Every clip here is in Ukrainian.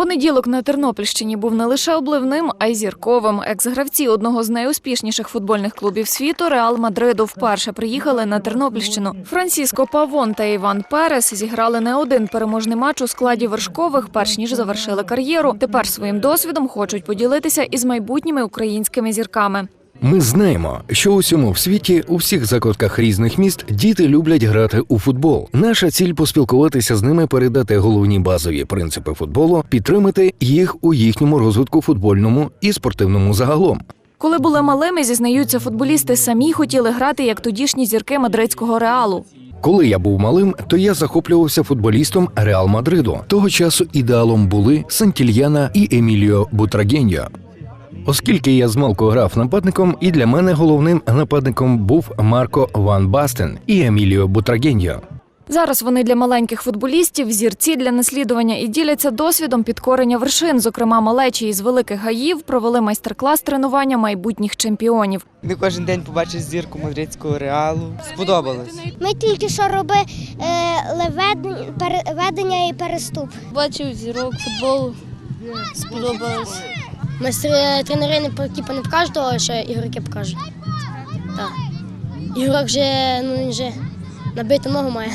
Понеділок на Тернопільщині був не лише обливним, а й зірковим. Екс-гравці одного з найуспішніших футбольних клубів світу Реал Мадриду вперше приїхали на Тернопільщину. Франсіско Павон та Іван Перес зіграли не один переможний матч у складі вершкових, перш ніж завершили кар'єру. Тепер своїм досвідом хочуть поділитися із майбутніми українськими зірками. Ми знаємо, що усьому в світі, у всіх закутках різних міст, діти люблять грати у футбол. Наша ціль поспілкуватися з ними, передати головні базові принципи футболу, підтримати їх у їхньому розвитку футбольному і спортивному загалом. Коли були малими, зізнаються, футболісти самі хотіли грати як тодішні зірки мадридського реалу. Коли я був малим, то я захоплювався футболістом Реал Мадриду. Того часу ідеалом були Сантільяна і Еміліо Бутрагеньо. Оскільки я змалку грав нападником, і для мене головним нападником був Марко Ван Бастен і Еміліо Бутрагеньо. Зараз вони для маленьких футболістів зірці для наслідування і діляться досвідом підкорення вершин. Зокрема, малечі із великих гаїв провели майстер-клас тренування майбутніх чемпіонів. Не кожен день побачиш зірку мадридського реалу. Сподобалось. Ми тільки що робили е, переведення і переступ. Бачив зірок футболу, сподобалось. Майстри тренери не типу, не покажуть того, що ігроки покажуть. Так. Ігрок вже, ну, він вже набиту ногу має.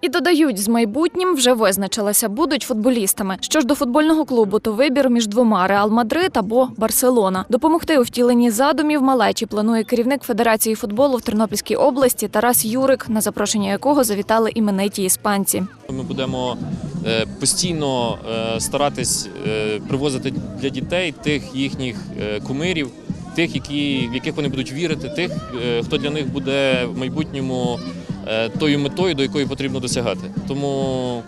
І додають, з майбутнім вже визначилися, будуть футболістами. Що ж до футбольного клубу, то вибір між двома Реал Мадрид або Барселона. Допомогти у втіленні задумів малечі планує керівник Федерації футболу в Тернопільській області Тарас Юрик, на запрошення якого завітали імениті іспанці. Ми будемо е, постійно е, старатись е, привозити для дітей тих їхніх е, кумирів, тих, які, в яких вони будуть вірити, тих, е, хто для них буде в майбутньому е, тою метою, до якої потрібно досягати. Тому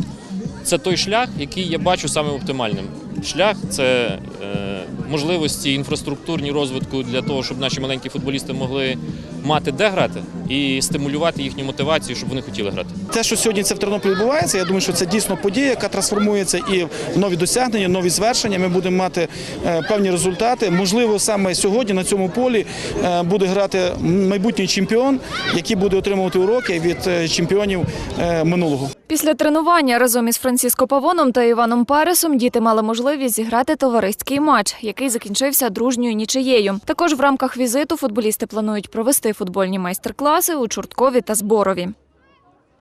це той шлях, який я бачу саме оптимальним. Шлях це е, можливості інфраструктурні розвитку для того, щоб наші маленькі футболісти могли мати де грати і стимулювати їхню мотивацію, щоб вони хотіли грати. Те, що сьогодні це в Тернополі відбувається, я думаю, що це дійсно подія, яка трансформується і в нові досягнення, нові звершення. Ми будемо мати е, певні результати. Можливо, саме сьогодні на цьому полі е, буде грати майбутній чемпіон, який буде отримувати уроки від е, чемпіонів минулого. Після тренування разом із Франциско Павоном та Іваном Пересом діти мали можливість зіграти товариський матч, який закінчився дружньою нічиєю. Також в рамках візиту футболісти планують провести футбольні майстер-класи у Чорткові та Зборові.